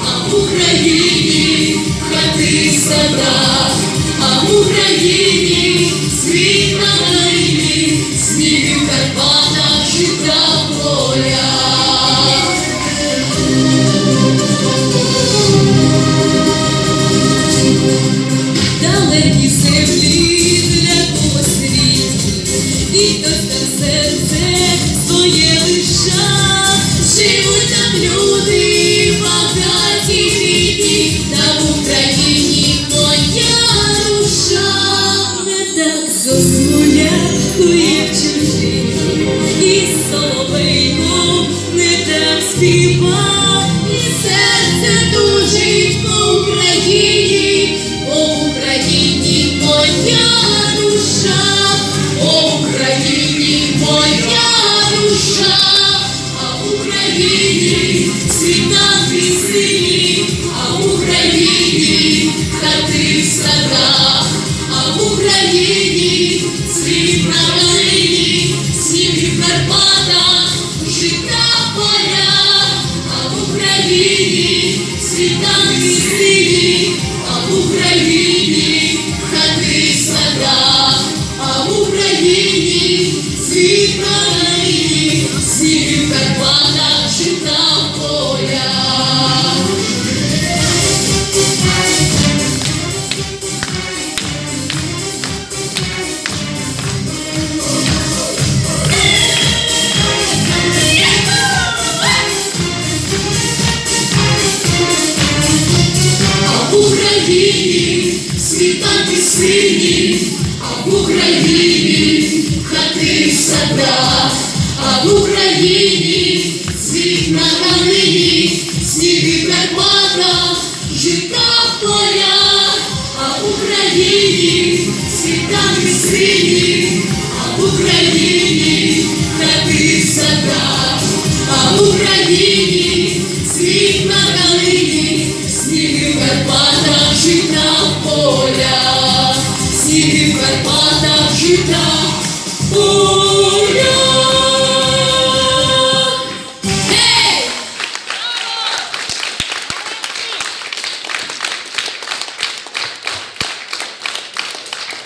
а в Україні хати сада, а в Україні світ. Соловейку не те співав. Україні світанки сни. країні світати сині, а в Україні хати сада, а в Україні світ на калині, сніги в Карпатах, жита в полях, а в Україні світати сині, а в Україні. війна.